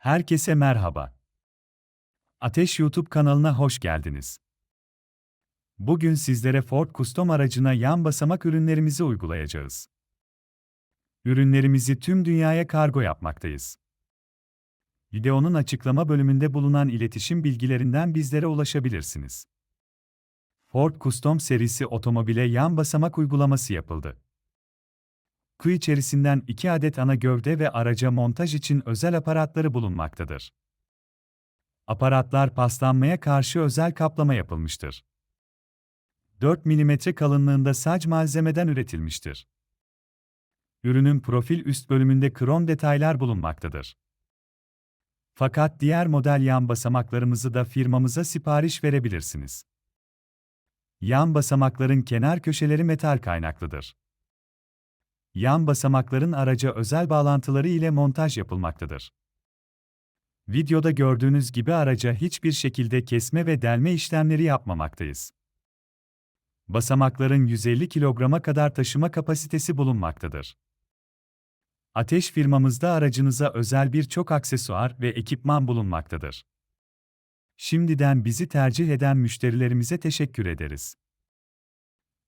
Herkese merhaba. Ateş YouTube kanalına hoş geldiniz. Bugün sizlere Ford Custom aracına yan basamak ürünlerimizi uygulayacağız. Ürünlerimizi tüm dünyaya kargo yapmaktayız. Videonun açıklama bölümünde bulunan iletişim bilgilerinden bizlere ulaşabilirsiniz. Ford Custom serisi otomobile yan basamak uygulaması yapıldı. Kuyu içerisinden 2 adet ana gövde ve araca montaj için özel aparatları bulunmaktadır. Aparatlar paslanmaya karşı özel kaplama yapılmıştır. 4 mm kalınlığında sac malzemeden üretilmiştir. Ürünün profil üst bölümünde krom detaylar bulunmaktadır. Fakat diğer model yan basamaklarımızı da firmamıza sipariş verebilirsiniz. Yan basamakların kenar köşeleri metal kaynaklıdır. Yan basamakların araca özel bağlantıları ile montaj yapılmaktadır. Videoda gördüğünüz gibi araca hiçbir şekilde kesme ve delme işlemleri yapmamaktayız. Basamakların 150 kilograma kadar taşıma kapasitesi bulunmaktadır. Ateş firmamızda aracınıza özel birçok aksesuar ve ekipman bulunmaktadır. Şimdiden bizi tercih eden müşterilerimize teşekkür ederiz.